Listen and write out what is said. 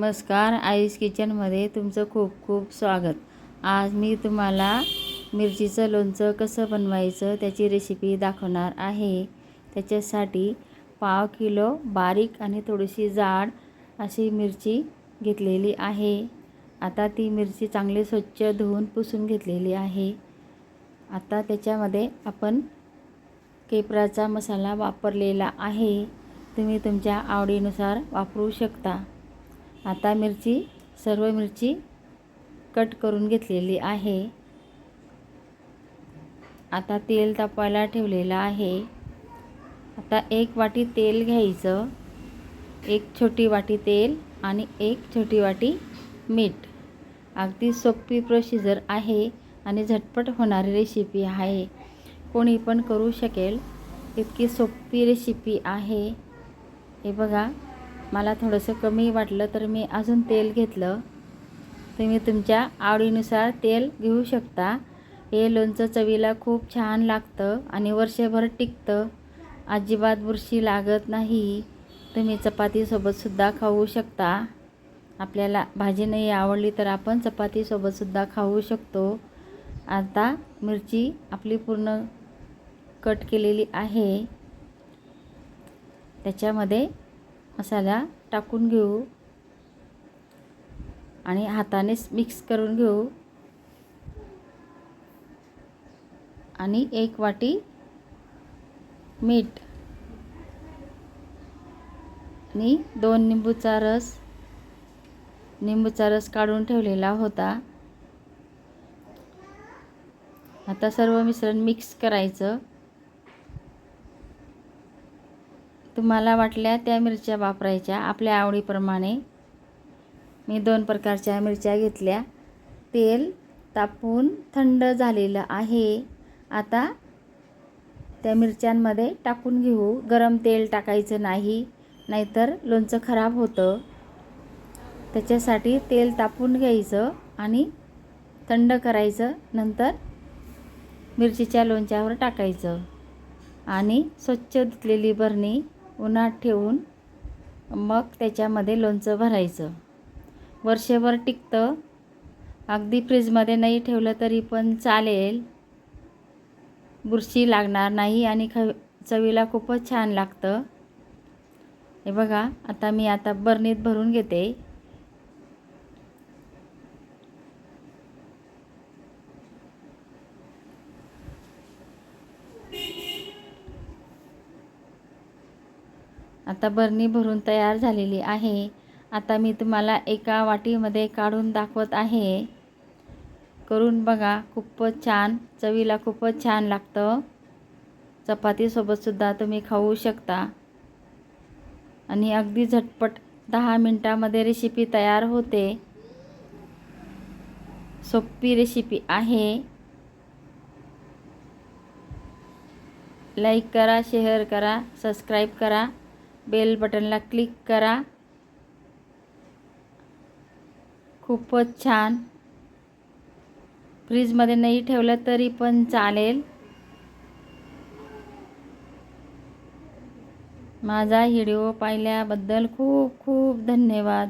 नमस्कार आईस किचनमध्ये तुमचं खूप खूप स्वागत. आज मी तुम्हाला मिरचीचं लोणचं कसं बनवायचं त्याची रेसिपी दाखवणार आहे. त्याच्यासाठी पाव किलो बारीक आणि थोडीशी जाड अशी मिरची घेतलेली आहे. आता ती मिरची चांगली स्वच्छ धुवून पुसून घेतलेली आहे. आता त्याच्यामध्ये आपण केपराचा मसाला वापरलेला आहे. तुम्ही तुमच्या आवडीनुसार वापरू शकता. आता मिरची सर्व मिरची कट करून घेतलेली आहे. आता तेल तापवायला ठेवलेलं आहे. आता एक वाटी तेल घ्यायचं. एक छोटी वाटी तेल आणि एक छोटी वाटी मीठ. अगदी सोपी प्रोसिजर आहे आणि झटपट होणारी रेसिपी आहे. कोणी पण करू शकेल. इतकी सोपी रेसिपी आहे. हे बघा. मला थोडंसं कमी वाटलं तर मी अजून तेल घेतलं. तुम्ही तुमच्या आवडीनुसार तेल घेऊ शकता. हे लोणचं चवीला खूप छान लागतं आणि वर्षभर टिकतं. अजिबात बुरशी लागत नाही. तुम्ही चपातीसोबतसुद्धा खाऊ शकता. आपल्याला भाजी नाही आवडली तर आपण चपातीसोबतसुद्धा खाऊ शकतो. आता मिरची आपली पूर्ण कट केलेली आहे. त्याच्यामध्ये मसाला टाकून घेऊ. आणि हातानेच मिक्स करून घेऊ. आणि एक वाटी मीठ. आणि दोन निंबूचा रस. निंबूचा रस काढून ठेवलेला होता. आता सर्व मिश्रण मिक्स करायचं. तुम्हाला वाटल्या त्या मिरच्या वापरायच्या आपल्या आवडीप्रमाणे. मी दोन प्रकारच्या मिरच्या घेतल्या. तेल तापून थंड झालेलं आहे. आता त्या मिरच्यांमध्ये टाकून घेऊ. गरम तेल टाकायचं नाही नाहीतर लोणचं खराब होतं. त्याच्यासाठी तेल तापून घ्यायचं आणि थंड करायचं. नंतर मिरचीच्या लोणच्यावर टाकायचं आणि स्वच्छ धुतलेली बरणी उन्हात ठेवून मग त्याच्यामध्ये लोणचं भरायचं. वर्षभर टिकतं. अगदी फ्रीजमध्ये नाही ठेवलं तरी पण चालेल. बुरशी लागणार नाही आणि ख चवीला खूपच छान लागतं. हे बघा आता मी आता बरणीत भरून घेते. आता बरणी भरून तयार झालेली आहे. आता मी तुम्हाला एका वाटीमध्ये काढून दाखवत आहे. करून बघा खूपच छान. चवीला खूपच छान लागतं. चपातीसोबतसुद्धा तुम्ही खाऊ शकता. आणि अगदी झटपट दहा मिनटामध्ये रेसिपी तयार होते. सोपी रेसिपी आहे. लाईक करा शेअर करा सबस्क्राईब करा. बेल बटनला क्लिक करा. खूपच छान. फ्रीजमध्ये नाही ठेवलं तरी पण चालेल. माझा व्हिडिओ पाहिल्याबद्दल खूप खूप धन्यवाद.